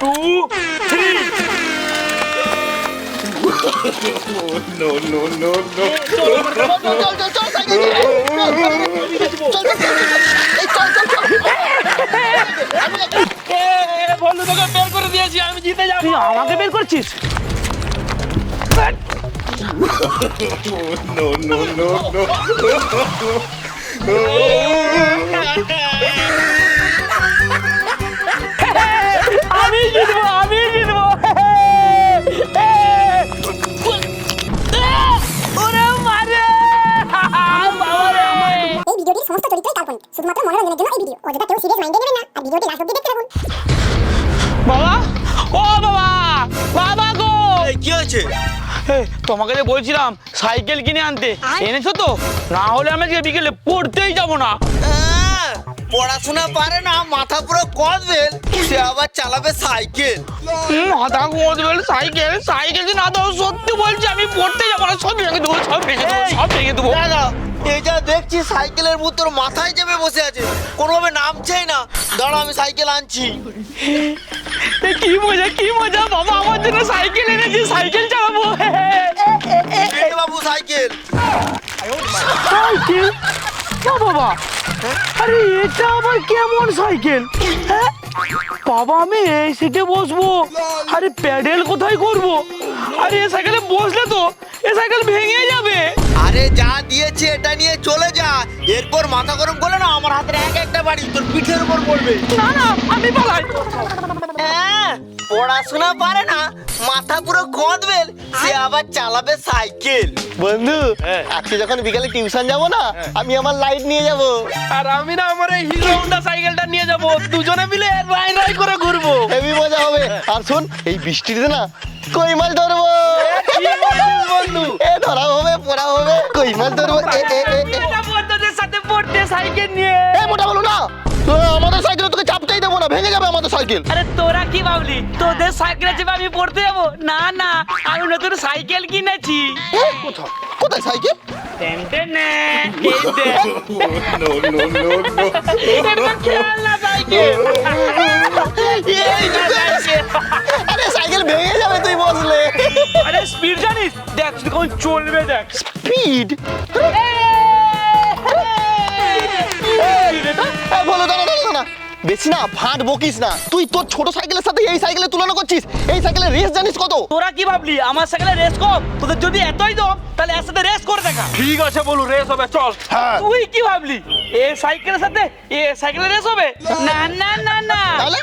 Two three no, no, no, no. চল চল চল চল সাইকেল নিয়ে চল চল চল এই চল চল চল আমি এ বন্ধু তোকে বের করে দিয়েছি আমি জিতে যাব তুই আমাকে বের করছিস No, no, no, no. আমি ও বাবা বাবা গো! কি হয়েছে? তোমাকে যে বলছিলাম সাইকেল কিনে আনতে এনেছো তো? না হলে আমি আজকে বিকেলে পড়তেই যাব না। পড়াশোনা পারে না মাথা পুরো কদবেল সে আবার চালাবে সাইকেল। মাথা গোদবেল সাইকেল সাইকেল না দাও সত্যি বলছি আমি পড়তে যাব না সব ভেঙে দেবো সব ভেঙে দেবো সব ভেঙে দেবো। এই যা দেখছি সাইকেলের তোর মাথায় চেপে বসে আছে। কোনোভাবে নামছেই না। দাঁড়া আমি সাইকেল আনছি। কি মজা কি মজা বাবা আমার জন্য সাইকেল এনেছি সাইকেল চালাবো। বাবু সাইকেল। সাইকেল? না বাবা? আরে এটা আবার কেমন সাইকেল? বাবা আমি এই সিটে বসবো। আরে প্যাডেল কোথায় করব? আরে এই সাইকেলে বসলে তো এ সাইকেল ভেঙে যাবে। আরে যা দিয়েছে এটা নিয়ে চলে যা। এরপর মাথা গরম করলে না আমার হাতের এক একটা বাড়ি তোর পিঠের উপর পড়বে। না না আমি পালাই হ্যাঁ, পড়াশোনা পারে না মাথা পুরো কদবেল সে আবার চালাবে সাইকেল। বন্ধু আজকে যখন বিকালে টিউশন যাব না আমি আমার লাইট নিয়ে যাব। আর আমি না আমার এই হিরো হোন্ডা সাইকেলটা নিয়ে যাব দুজনে মিলে রাই রাই করে ঘুরবো। হেভি মজা হবে। আর শোন এই বৃষ্টিতে না কই মাছ ধরবো? বন্ধু। এ ধরা হবে পড়া হবে। কই মাছ ধরবো? এ এ এ। বন্ধুদের সাথে পড়তে সাইকেল নিয়ে। এ মোটা বলো না। আমাদের সাইকেল তোকে চাপতেই দেবো না ভেঙে যাবে আমাদের সাইকেল। আরে তোরা কি ভাবলি? তোদের সাইকেলে চেপে আমি পড়তে যাব? না না আমি নতুন সাইকেল কিনেছি। কোথায়? সাইকেল? খেলনা সাইকেল? স্পিড জানিস? দেখ কেমন চলবে দেখ। স্পিড বলো দাঁড়া দাঁড়া দাঁড়া বেশি না ফাট বকিস না। তুই তোর ছোট সাইকেলের সাথে এই সাইকেলের তুলনা করছিস? এই সাইকেলের রেস জানিস কত? তোরা কি ভাবলি? আমার সাইকেলে রেস কর তোদের যদি এতই দম তাহলে এর সাথে রেস করে দেখা। ঠিক আছে বলু রেস হবে চল। হ্যাঁ। তুই কি ভাবলি? এ সাইকেলের সাথে এ সাইকেলের রেস হবে? না না না না।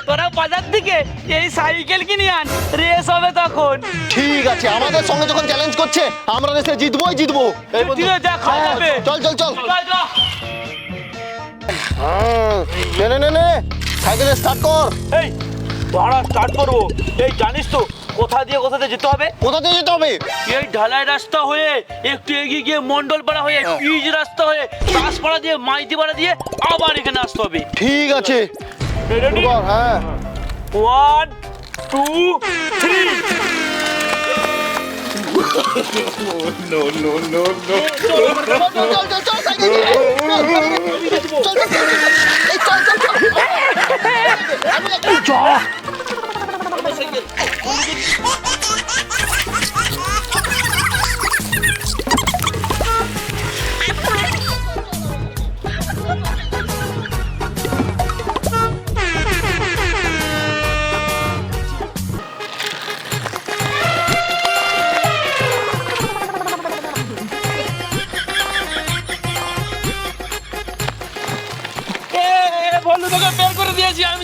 তোরা বাজার থেকে এই সাইকেল কিনে আন রেস হবে তখন। ঠিক আছে আমাদের সঙ্গে যখন চ্যালেঞ্জ করছে আমরা রেসে জিতবোই জিতবো। হ্যাঁ। চল চল চল। চল, চল। নে নে নে নে সাইকেল স্টার্ট কর। এই দাঁড়া স্টার্ট করব। এই জানিস তো কোথা দিয়ে কোথা দিয়ে যেতে হবে? কোথা দিয়ে যেতে হবে? এই ঢালাই রাস্তা হয়ে একটু এগিয়ে গিয়ে মন্ডলপাড়া হয়ে পিচ রাস্তা হয়ে দাসপাড়া দিয়ে মাইতিপাড়া দিয়ে আবার এখানে আসতে হবে। ঠিক আছে। রেডি হ্যাঁ। One two three No, no, no, no. চল চল চল সাইকেল। চল চল চল চল চল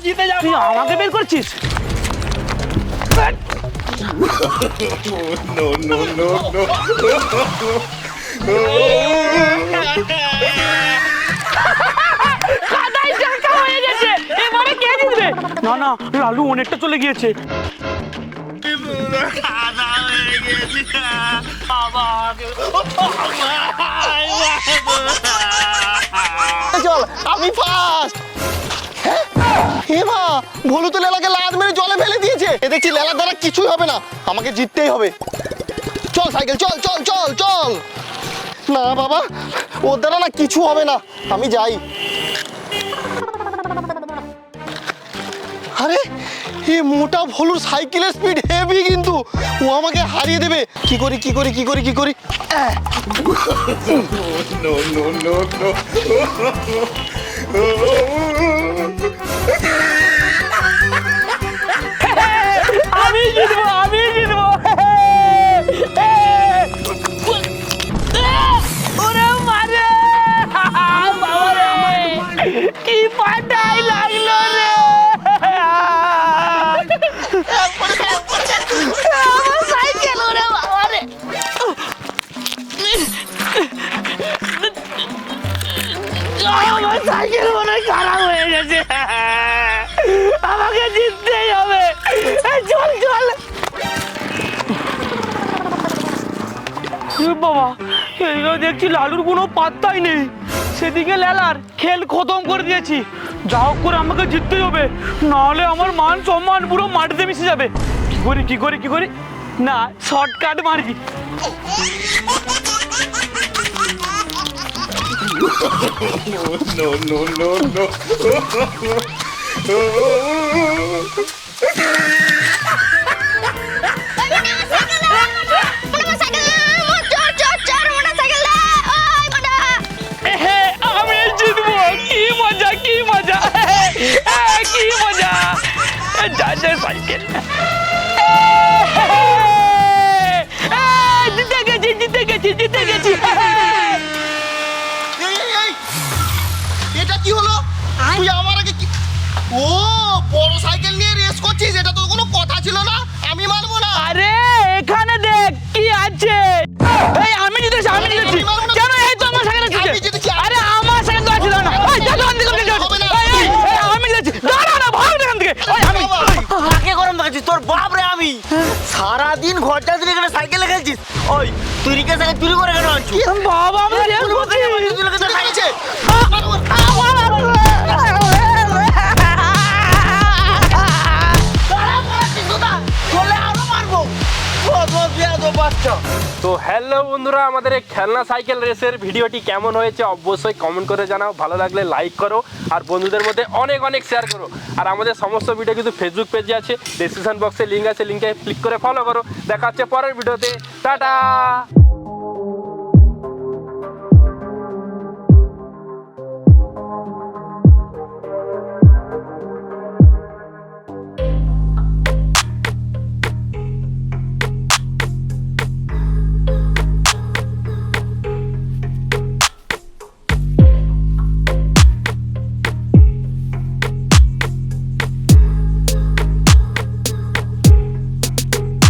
জিতে যাব। তুই আমাকে বের করছিস? No, no, no, no. কাদায় চাকা হয়ে গেছে। এবারে কে জিতবে? না না লালু অনেকটা চলে গিয়েছে। চল আমি ফার্স্ট হেমা ভুলু তো লেলাকে লাদ মেরে জলে ফেলে দিয়েছে এ দেখছি লেলার দ্বারা কিছুই হবে না আমাকে জিততেই হবে চল সাইকেল চল চল চল চল না বাবা ওর দ্বারা না কিছু হবে না আমি যাই আরে এ মোটা ভলুর সাইকেলের স্পিড হেভি কিন্তু ও আমাকে হারিয়ে দেবে কি করি কি করি কি করি কি করি no, no, no, no. আমি জিতবো আমাকে জিততেই হবে। চল চল। বাবা এইদিকে দেখছি লালুর কোনো পাত্তাই নেই। সেদিকে লালার খেল খতম করে দিয়েছি। যা হোক করে আমাকে জিততেই হবে। নাহলে আমার মান সম্মান পুরো মাটিতে মিশে যাবে। কি করি কি করি কি করি? না, শর্টকাট মারি No, no, no, no. এহে, বাপ রে আমি। সারাদিন ঘরটা তুই এখানে সাইকেল খেলছিস? ওই তুই রিকে সাইকেল চুরি করে কেন আনছিস বাবা আমি তো হ্যালো বন্ধুরা, আমাদের এই খেলনা সাইকেল রেসের ভিডিওটি কেমন হয়েছে অবশ্যই কমেন্ট করে জানাও। ভালো লাগলে লাইক করো আর বন্ধুদের মধ্যে অনেক অনেক শেয়ার করো। আর আমাদের সমস্ত ভিডিও কিন্তু ফেসবুক পেজে আছে ডিসক্রিপশন বক্সে লিঙ্ক আছে লিঙ্কে ক্লিক করে ফলো করো। দেখা হচ্ছে পরের ভিডিওতে টাটা!